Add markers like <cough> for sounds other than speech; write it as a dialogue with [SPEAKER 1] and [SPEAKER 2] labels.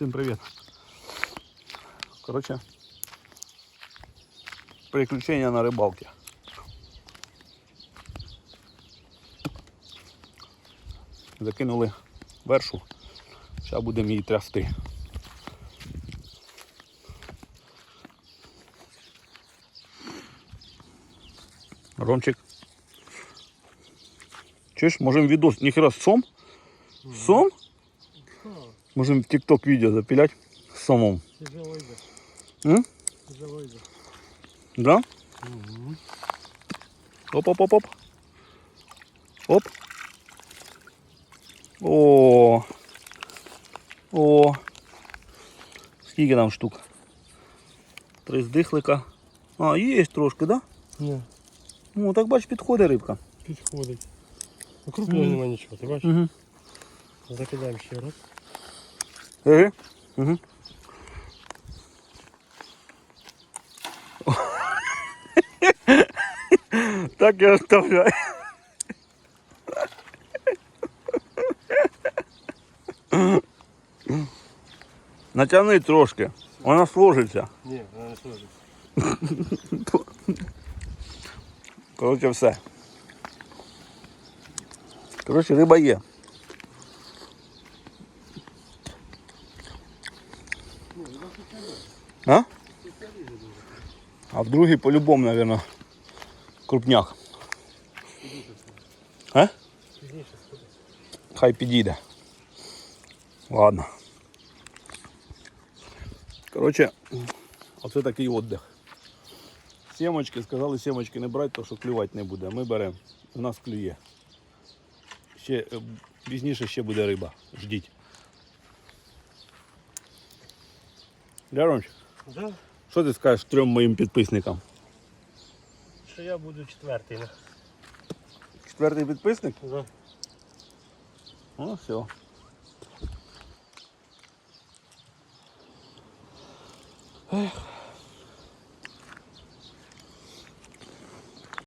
[SPEAKER 1] Всім привіт. Коротше, приключення на рибалці. Закинули вершу. Зараз будемо її трясти. Ромчик. Чуєш, можемо відос, ніхера сом? Сом? Можемо в TikTok відео запілять з сомом.
[SPEAKER 2] Тяжело йде.
[SPEAKER 1] М?
[SPEAKER 2] Тяжело йде.
[SPEAKER 1] Да? Оп, оп, оп, оп. Оп. О. О. Скільки там штук? Три здихлика. А, є трошки, да?
[SPEAKER 2] Ні,
[SPEAKER 1] Ну, так бач, підходить рибка.
[SPEAKER 2] підходить. Ну, крупного
[SPEAKER 1] Мгм.
[SPEAKER 2] нема нічого, ти бачиш?
[SPEAKER 1] Угу.
[SPEAKER 2] Закидаємо ще раз.
[SPEAKER 1] Угу. <laughs> Так я оставляю. Натягни трошки, вона сложиться.
[SPEAKER 2] Ні, вона не сложить.
[SPEAKER 1] Коротше, все. Коротше, риба є. А? А в другий по-любому, наверное, крупняк. А? Хай підійде. Ладно. Коротше, оце такий віддих. Сімочки, сказали сімочки не брати, тому що клювати не буде. Ми беремо. У нас клює. Ще е, пізніше ще буде риба. Ждіть. Яромч,
[SPEAKER 2] Да?
[SPEAKER 1] що ти скажеш трьом моїм підписникам?
[SPEAKER 2] Що я буду четвертий. на.
[SPEAKER 1] Четвертий підписник?
[SPEAKER 2] Да.
[SPEAKER 1] Ну, все. Ех.